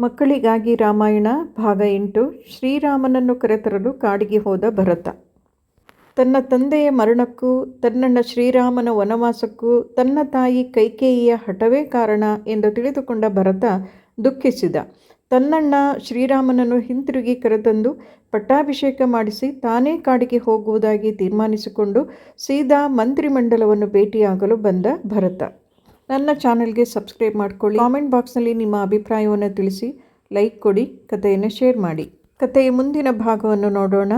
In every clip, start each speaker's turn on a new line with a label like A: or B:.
A: ಮಕ್ಕಳಿಗಾಗಿ ರಾಮಾಯಣ ಭಾಗ ಎಂಟು, ಶ್ರೀರಾಮನನ್ನು ಕರೆತರಲು ಕಾಡಿಗೆ ಹೋದ ಭರತ. ತನ್ನ ತಂದೆಯ ಮರಣಕ್ಕೂ, ತನ್ನಣ್ಣ ಶ್ರೀರಾಮನ ವನವಾಸಕ್ಕೂ, ತನ್ನ ತಾಯಿ ಕೈಕೇಯಿಯ ಹಠವೇ ಕಾರಣ ಎಂದು ತಿಳಿದುಕೊಂಡ ಭರತ ದುಃಖಿಸಿದ. ತನ್ನಣ್ಣ ಶ್ರೀರಾಮನನ್ನು ಹಿಂತಿರುಗಿ ಕರೆತಂದು ಪಟ್ಟಾಭಿಷೇಕ ಮಾಡಿಸಿ ತಾನೇ ಕಾಡಿಗೆ ಹೋಗುವುದಾಗಿ ತೀರ್ಮಾನಿಸಿಕೊಂಡು ಸೀದಾ ಮಂತ್ರಿಮಂಡಲವನ್ನು ಭೇಟಿಯಾಗಲು ಬಂದ ಭರತ. ನನ್ನ ಚಾನಲ್ಗೆ ಸಬ್ಸ್ಕ್ರೈಬ್ ಮಾಡ್ಕೊಳ್ಳಿ. ಕಾಮೆಂಟ್ ಬಾಕ್ಸ್ನಲ್ಲಿ ನಿಮ್ಮ ಅಭಿಪ್ರಾಯವನ್ನು ತಿಳಿಸಿ, ಲೈಕ್ ಕೊಡಿ, ಕಥೆಯನ್ನು ಶೇರ್ ಮಾಡಿ. ಕಥೆಯ ಮುಂದಿನ ಭಾಗವನ್ನು ನೋಡೋಣ.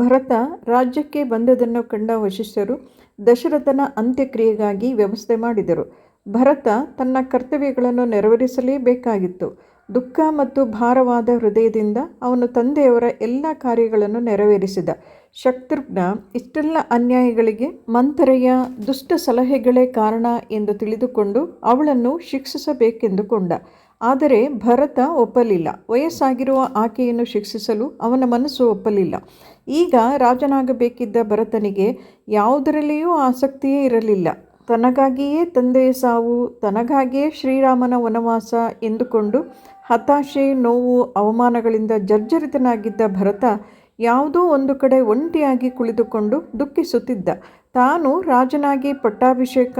A: ಭರತ ರಾಜ್ಯಕ್ಕೆ ಬಂದದನ್ನು ಕಂಡ ವಶಿಷ್ಠರು ದಶರಥನ ಅಂತ್ಯಕ್ರಿಯೆಗಾಗಿ ವ್ಯವಸ್ಥೆ ಮಾಡಿದರು. ಭರತ ತನ್ನ ಕರ್ತವ್ಯಗಳನ್ನು ನೆರವೇರಿಸಲೇಬೇಕಾಗಿತ್ತು. ದುಃಖ ಮತ್ತು ಭಾರವಾದ ಹೃದಯದಿಂದ ಅವನು ತಂದೆಯವರ ಎಲ್ಲ ಕಾರ್ಯಗಳನ್ನು ನೆರವೇರಿಸಿದ. ಶತ್ರುಘ್ನ ಇಷ್ಟೆಲ್ಲ ಅನ್ಯಾಯಗಳಿಗೆ ಮಂಥರೆಯ ದುಷ್ಟ ಸಲಹೆಗಳೇ ಕಾರಣ ಎಂದು ತಿಳಿದುಕೊಂಡು ಅವಳನ್ನು ಶಿಕ್ಷಿಸಬೇಕೆಂದುಕೊಂಡ. ಆದರೆ ಭರತ ಒಪ್ಪಲಿಲ್ಲ. ವಯಸ್ಸಾಗಿರುವ ಆಕೆಯನ್ನು ಶಿಕ್ಷಿಸಲು ಅವನ ಮನಸ್ಸು ಒಪ್ಪಲಿಲ್ಲ. ಈಗ ರಾಜನಾಗಬೇಕಿದ್ದ ಭರತನಿಗೆ ಯಾವುದರಲ್ಲಿಯೂ ಆಸಕ್ತಿಯೇ ಇರಲಿಲ್ಲ. ತನಗಾಗಿಯೇ ತಂದೆಯ ಸಾವು, ತನಗಾಗಿಯೇ ಶ್ರೀರಾಮನ ವನವಾಸ ಎಂದುಕೊಂಡು ಹತಾಶೆ, ನೋವು, ಅವಮಾನಗಳಿಂದ ಜರ್ಜರಿತನಾಗಿದ್ದ ಭರತ ಯಾವುದೋ ಒಂದು ಕಡೆ ಒಂಟಿಯಾಗಿ ಕುಳಿತುಕೊಂಡು ದುಃಖಿಸುತ್ತಿದ್ದ. ತಾನು ರಾಜನಾಗಿ ಪಟ್ಟಾಭಿಷೇಕ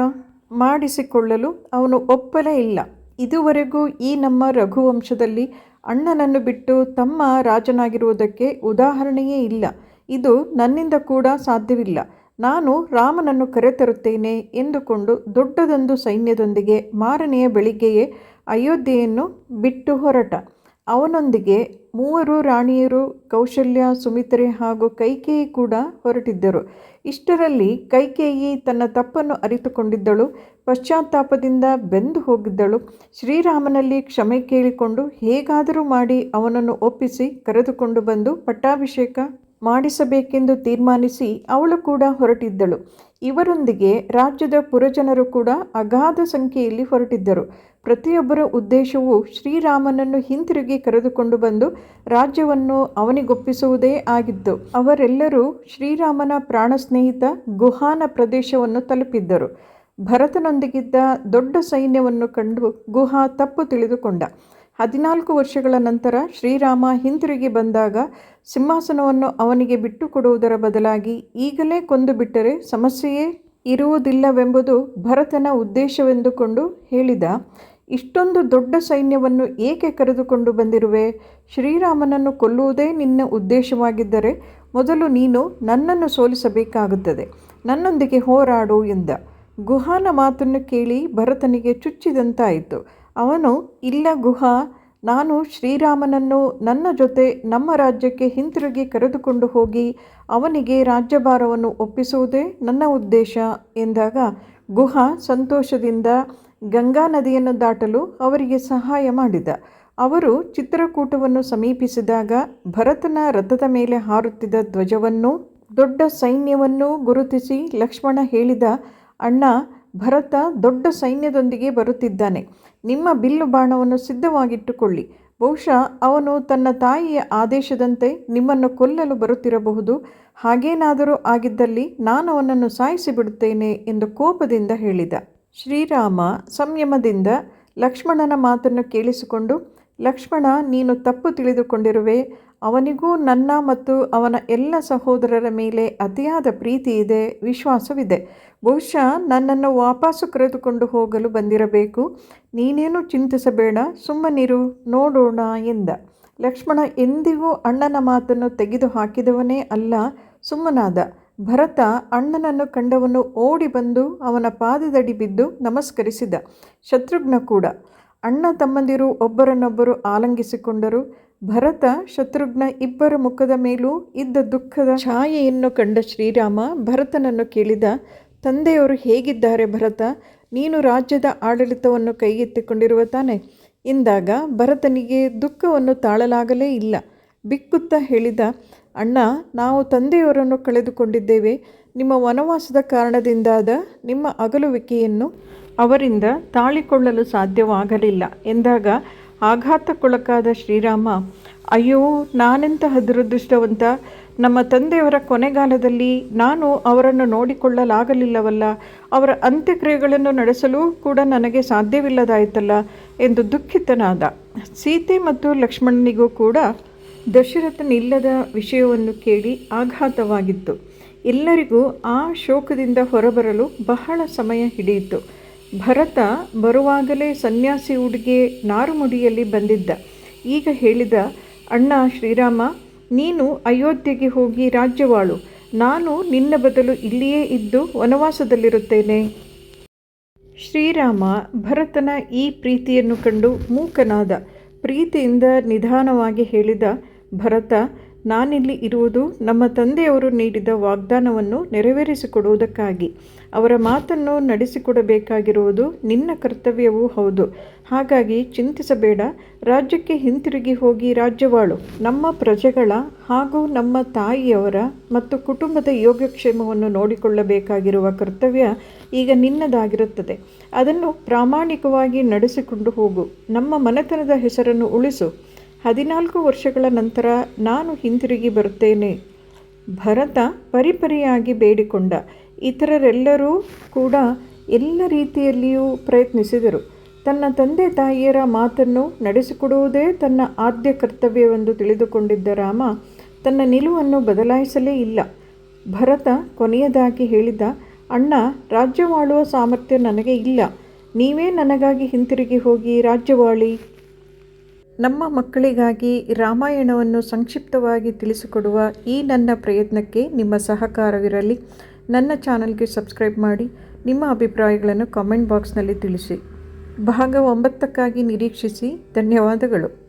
A: ಮಾಡಿಸಿಕೊಳ್ಳಲು ಅವನು ಒಪ್ಪಲೇ ಇಲ್ಲ. ಇದುವರೆಗೂ ಈ ನಮ್ಮ ರಘುವಂಶದಲ್ಲಿ ಅಣ್ಣನನ್ನು ಬಿಟ್ಟು ತಮ್ಮ ರಾಜನಾಗಿರುವುದಕ್ಕೆ ಉದಾಹರಣೆಯೇ ಇಲ್ಲ. ಇದು ನನ್ನಿಂದ ಕೂಡ ಸಾಧ್ಯವಿಲ್ಲ. ನಾನು ರಾಮನನ್ನು ಕರೆತರುತ್ತೇನೆ ಎಂದುಕೊಂಡು ದೊಡ್ಡದೊಂದು ಸೈನ್ಯದೊಂದಿಗೆ ಮಾರನೆಯ ಬೆಳಿಗ್ಗೆಯೇ ಅಯೋಧ್ಯೆಯನ್ನು ಬಿಟ್ಟು ಹೊರಟ. ಅವನೊಂದಿಗೆ ಮೂವರು ರಾಣಿಯರು ಕೌಶಲ್ಯ, ಸುಮಿತ್ರೆ ಹಾಗೂ ಕೈಕೇಯಿ ಕೂಡ ಹೊರಟಿದ್ದರು. ಇಷ್ಟರಲ್ಲಿ ಕೈಕೇಯಿ ತನ್ನ ತಪ್ಪನ್ನು ಅರಿತುಕೊಂಡಿದ್ದಳು. ಪಶ್ಚಾತ್ತಾಪದಿಂದ ಬೆಂದು ಹೋಗಿದ್ದಳು. ಶ್ರೀರಾಮನಲ್ಲಿ ಕ್ಷಮೆ ಕೇಳಿಕೊಂಡು ಹೇಗಾದರೂ ಮಾಡಿ ಅವನನ್ನು ಒಪ್ಪಿಸಿ ಕರೆದುಕೊಂಡು ಬಂದು ಪಟ್ಟಾಭಿಷೇಕ ಮಾಡಿಸಬೇಕೆಂದು ತೀರ್ಮಾನಿಸಿ ಅವಳು ಕೂಡ ಹೊರಟಿದ್ದಳು. ಇವರೊಂದಿಗೆ ರಾಜ್ಯದ ಪುರಜನರು ಕೂಡ ಅಗಾಧ ಸಂಖ್ಯೆಯಲ್ಲಿ ಹೊರಟಿದ್ದರು. ಪ್ರತಿಯೊಬ್ಬರ ಉದ್ದೇಶವು ಶ್ರೀರಾಮನನ್ನು ಹಿಂತಿರುಗಿ ಕರೆದುಕೊಂಡು ಬಂದು ರಾಜ್ಯವನ್ನು ಅವನಿಗೊಪ್ಪಿಸುವುದೇ ಆಗಿತ್ತು. ಅವರೆಲ್ಲರೂ ಶ್ರೀರಾಮನ ಪ್ರಾಣ ಸ್ನೇಹಿತ ಗುಹಾನ ಪ್ರದೇಶವನ್ನು ತಲುಪಿದ್ದರು. ಭರತನೊಂದಿಗಿದ್ದ ದೊಡ್ಡ ಸೈನ್ಯವನ್ನು ಕಂಡು ಗುಹಾ ತಪ್ಪು ತಿಳಿದುಕೊಂಡ. ಹದಿನಾಲ್ಕು ವರ್ಷಗಳ ನಂತರ ಶ್ರೀರಾಮ ಹಿಂತಿರುಗಿ ಬಂದಾಗ ಸಿಂಹಾಸನವನ್ನು ಅವನಿಗೆ ಬಿಟ್ಟುಕೊಡುವುದರ ಬದಲಾಗಿ ಈಗಲೇ ಕೊಂದು ಬಿಟ್ಟರೆ ಸಮಸ್ಯೆಯೇ ಇರುವುದಿಲ್ಲವೆಂಬುದು ಭರತನ ಉದ್ದೇಶವೆಂದುಕೊಂಡು ಹೇಳಿದ, ಇಷ್ಟೊಂದು ದೊಡ್ಡ ಸೈನ್ಯವನ್ನು ಏಕೆ ಕರೆದುಕೊಂಡು ಬಂದಿರುವೆ? ಶ್ರೀರಾಮನನ್ನು ಕೊಲ್ಲುವುದೇ ನಿನ್ನ ಉದ್ದೇಶವಾಗಿದ್ದರೆ ಮೊದಲು ನೀನು ನನ್ನನ್ನು ಸೋಲಿಸಬೇಕಾಗುತ್ತದೆ, ನನ್ನೊಂದಿಗೆ ಹೋರಾಡು ಎಂದ. ಗುಹಾನ ಮಾತನ್ನು ಕೇಳಿ ಭರತನಿಗೆ ಚುಚ್ಚಿದಂತಾಯಿತು. ಅವನು, ಇಲ್ಲ ಗುಹಾ ನಾನು ಶ್ರೀರಾಮನನ್ನು ನನ್ನ ಜೊತೆ ನಮ್ಮ ರಾಜ್ಯಕ್ಕೆ ಹಿಂತಿರುಗಿ ಕರೆದುಕೊಂಡು ಹೋಗಿ ಅವನಿಗೆ ರಾಜ್ಯಭಾರವನ್ನು ಒಪ್ಪಿಸುವುದೇ ನನ್ನ ಉದ್ದೇಶ ಎಂದಾಗ ಗುಹ ಸಂತೋಷದಿಂದ ಗಂಗಾ ನದಿಯನ್ನು ದಾಟಲು ಅವರಿಗೆ ಸಹಾಯ ಮಾಡಿದ. ಅವರು ಚಿತ್ರಕೂಟವನ್ನು ಸಮೀಪಿಸಿದಾಗ ಭರತನ ರಥದ ಮೇಲೆ ಹಾರುತ್ತಿದ್ದ ಧ್ವಜವನ್ನು, ದೊಡ್ಡ ಸೈನ್ಯವನ್ನು ಗುರುತಿಸಿ ಲಕ್ಷ್ಮಣ ಹೇಳಿದ, ಅಣ್ಣ ಭರತ ದೊಡ್ಡ ಸೈನ್ಯದೊಂದಿಗೆ ಬರುತ್ತಿದ್ದಾನೆ. ನಿಮ್ಮ ಬಿಲ್ಲು ಬಾಣವನ್ನು ಸಿದ್ಧವಾಗಿಟ್ಟುಕೊಳ್ಳಿ. ಬಹುಶಃ ಅವನು ತನ್ನ ತಾಯಿಯ ಆದೇಶದಂತೆ ನಿಮ್ಮನ್ನು ಕೊಲ್ಲಲು ಬರುತ್ತಿರಬಹುದು. ಹಾಗೇನಾದರೂ ಆಗಿದ್ದಲ್ಲಿ ನಾನು ಅವನನ್ನು ಸಾಯಿಸಿ ಬಿಡುತ್ತೇನೆ ಎಂದು ಕೋಪದಿಂದ ಹೇಳಿದ. ಶ್ರೀರಾಮ ಸಂಯಮದಿಂದ ಲಕ್ಷ್ಮಣನ ಮಾತನ್ನು ಕೇಳಿಸಿಕೊಂಡು, ಲಕ್ಷ್ಮಣ, ನೀನು ತಪ್ಪು ತಿಳಿದುಕೊಂಡಿರುವೆ. ಅವನಿಗೂ ನನ್ನ ಮತ್ತು ಅವನ ಎಲ್ಲ ಸಹೋದರರ ಮೇಲೆ ಅತಿಯಾದ ಪ್ರೀತಿ ಇದೆ, ವಿಶ್ವಾಸವಿದೆ. ಬಹುಶಃ ನನ್ನನ್ನು ವಾಪಸ್ಸು ಕರೆದುಕೊಂಡು ಹೋಗಲು ಬಂದಿರಬೇಕು. ನೀನೇನು ಚಿಂತಿಸಬೇಡ, ಸುಮ್ಮನಿರು, ನೋಡೋಣ ಎಂದ. ಲಕ್ಷ್ಮಣ ಎಂದಿಗೂ ಅಣ್ಣನ ಮಾತನ್ನು ತೆಗೆದು ಹಾಕಿದವನೇ ಅಲ್ಲ, ಸುಮ್ಮನಾದ. ಭರತ ಅಣ್ಣನನ್ನು ಕಂಡವನು ಓಡಿ ಬಂದು ಅವನ ಪಾದದಡಿ ಬಿದ್ದು ನಮಸ್ಕರಿಸಿದ. ಶತ್ರುಘ್ನ ಕೂಡ. ಅಣ್ಣ ತಮ್ಮಂದಿರು ಒಬ್ಬರನ್ನೊಬ್ಬರು ಆಲಂಗಿಸಿಕೊಂಡರು. ಭರತ, ಶತ್ರುಘ್ನ ಇಬ್ಬರ ಮುಖದ ಮೇಲೂ ಇದ್ದ ದುಃಖದ ಛಾಯೆಯನ್ನು ಕಂಡ ಶ್ರೀರಾಮ ಭರತನನ್ನು ಕೇಳಿದ, ತಂದೆಯವರು ಹೇಗಿದ್ದಾರೆ ಭರತ? ನೀನು ರಾಜ್ಯದ ಆಡಳಿತವನ್ನು ಕೈಗೆತ್ತಿಕೊಂಡಿರುವ ತಾನೆ? ಎಂದಾಗ ಭರತನಿಗೆ ದುಃಖವನ್ನು ತಾಳಲಾಗಲೇ ಇಲ್ಲ. ಬಿಕ್ಕುತ್ತಾ ಹೇಳಿದ ಅಣ್ಣ, ನಾವು ತಂದೆಯವರನ್ನು ಕಳೆದುಕೊಂಡಿದ್ದೇವೆ. ನಿಮ್ಮ ವನವಾಸದ ಕಾರಣದಿಂದಾದ ನಿಮ್ಮ ಅಗಲುವಿಕೆಯನ್ನು ಅವರಿಂದ ತಾಳಿಕೊಳ್ಳಲು ಸಾಧ್ಯವಾಗಲಿಲ್ಲ. ಎಂದಾಗ ಆಘಾತಕ್ಕೊಳಕಾದ ಶ್ರೀರಾಮ, ಅಯ್ಯೋ ನಾನೆಂತಹ ದುರದೃಷ್ಟವಂತ ನಮ್ಮ ತಂದೆಯವರ ಕೊನೆಗಾಲದಲ್ಲಿ ನಾನು ಅವರನ್ನು ನೋಡಿಕೊಳ್ಳಲಾಗಲಿಲ್ಲವಲ್ಲ. ಅವರ ಅಂತ್ಯಕ್ರಿಯೆಗಳನ್ನು ನಡೆಸಲು ಕೂಡ ನನಗೆ ಸಾಧ್ಯವಿಲ್ಲದಾಯಿತಲ್ಲ ಎಂದು ದುಃಖಿತನಾದ ಸೀತೆ ಮತ್ತು ಲಕ್ಷ್ಮಣನಿಗೂ ಕೂಡ ದಶರಥನಿಲ್ಲದ ವಿಷಯವನ್ನು ಕೇಳಿ ಆಘಾತವಾಗಿತ್ತು. ಎಲ್ಲರಿಗೂ ಆ ಶೋಕದಿಂದ ಹೊರಬರಲು ಬಹಳ ಸಮಯ ಹಿಡಿಯಿತು. ಭರತ ಬರುವಾಗಲೇ ಸನ್ಯಾಸಿ ಉಡುಗೆ ನಾರುಮುಡಿಯಲ್ಲಿ ಬಂದಿದ್ದ. ಈಗ ಹೇಳಿದ, ಅಣ್ಣ ಶ್ರೀರಾಮ, ನೀನು ಅಯೋಧ್ಯೆಗೆ ಹೋಗಿ ರಾಜ್ಯವಾಳು. ನಾನು ನಿನ್ನ ಬದಲು ಇಲ್ಲಿಯೇ ಇದ್ದು ವನವಾಸದಲ್ಲಿರುತ್ತೇನೆ. ಶ್ರೀರಾಮ ಭರತನ ಈ ಪ್ರೀತಿಯನ್ನು ಕಂಡು ಮೂಕನಾದ. ಪ್ರೀತಿಯಿಂದ ನಿಧಾನವಾಗಿ ಹೇಳಿದ ಭರತ, ನಾನಿಲ್ಲಿ ಇರುವುದು ನಮ್ಮ ತಂದೆಯವರು ನೀಡಿದ ವಾಗ್ದಾನವನ್ನು ನೆರವೇರಿಸಿಕೊಡುವುದಕ್ಕಾಗಿ. ಅವರ ಮಾತನ್ನು ನಡೆಸಿಕೊಡಬೇಕಾಗಿರುವುದು ನಿನ್ನ ಕರ್ತವ್ಯವೂ ಹೌದು. ಹಾಗಾಗಿ ಚಿಂತಿಸಬೇಡ, ರಾಜ್ಯಕ್ಕೆ ಹಿಂತಿರುಗಿ ಹೋಗಿ ರಾಜ್ಯವಾಳು. ನಮ್ಮ ಪ್ರಜೆಗಳ ಹಾಗೂ ನಮ್ಮ ತಾಯಿಯವರ ಮತ್ತು ಕುಟುಂಬದ ಯೋಗಕ್ಷೇಮವನ್ನು ನೋಡಿಕೊಳ್ಳಬೇಕಾಗಿರುವ ಕರ್ತವ್ಯ ಈಗ ನಿನ್ನದಾಗಿರುತ್ತದೆ. ಅದನ್ನು ಪ್ರಾಮಾಣಿಕವಾಗಿ ನಡೆಸಿಕೊಂಡು ಹೋಗು. ನಮ್ಮ ಮನೆತನದ ಹೆಸರನ್ನು ಉಳಿಸು. ಹದಿನಾಲ್ಕು ವರ್ಷಗಳ ನಂತರ ನಾನು ಹಿಂತಿರುಗಿ ಬರುತ್ತೇನೆ. ಭರತ ಪರಿಪರಿಯಾಗಿ ಬೇಡಿಕೊಂಡ. ಇತರರೆಲ್ಲರೂ ಕೂಡ ಎಲ್ಲ ರೀತಿಯಲ್ಲಿಯೂ ಪ್ರಯತ್ನಿಸಿದರು. ತನ್ನ ತಂದೆ ತಾಯಿಯರ ಮಾತನ್ನು ನಡೆಸಿಕೊಡುವುದೇ ತನ್ನ ಆದ್ಯ ಕರ್ತವ್ಯವೆಂದು ತಿಳಿದುಕೊಂಡಿದ್ದ ರಾಮ ತನ್ನ ನಿಲುವನ್ನು ಬದಲಾಯಿಸಲೇ ಇಲ್ಲ. ಭರತ ಕೊನೆಯದಾಗಿ ಹೇಳಿದ, ಅಣ್ಣ, ರಾಜ್ಯವಾಳುವ ಸಾಮರ್ಥ್ಯ ನನಗೆ ಇಲ್ಲ. ನೀವೇ ನನಗಾಗಿ ಹಿಂತಿರುಗಿ ಹೋಗಿ ರಾಜ್ಯವಾಳಿ. ನಮ್ಮ ಮಕ್ಕಳಿಗಾಗಿ ರಾಮಾಯಣವನ್ನು ಸಂಕ್ಷಿಪ್ತವಾಗಿ ತಿಳಿಸಿಕೊಡುವ ಈ ನನ್ನ ಪ್ರಯತ್ನಕ್ಕೆ ನಿಮ್ಮ ಸಹಕಾರವಿರಲಿ. ನನ್ನ ಚಾನಲ್ಗೆ ಸಬ್ಸ್ಕ್ರೈಬ್ ಮಾಡಿ, ನಿಮ್ಮ ಅಭಿಪ್ರಾಯಗಳನ್ನು ಕಾಮೆಂಟ್ ಬಾಕ್ಸ್ನಲ್ಲಿ ತಿಳಿಸಿ. ಭಾಗ ಒಂಬತ್ತಕ್ಕಾಗಿ ನಿರೀಕ್ಷಿಸಿ, ಧನ್ಯವಾದಗಳು.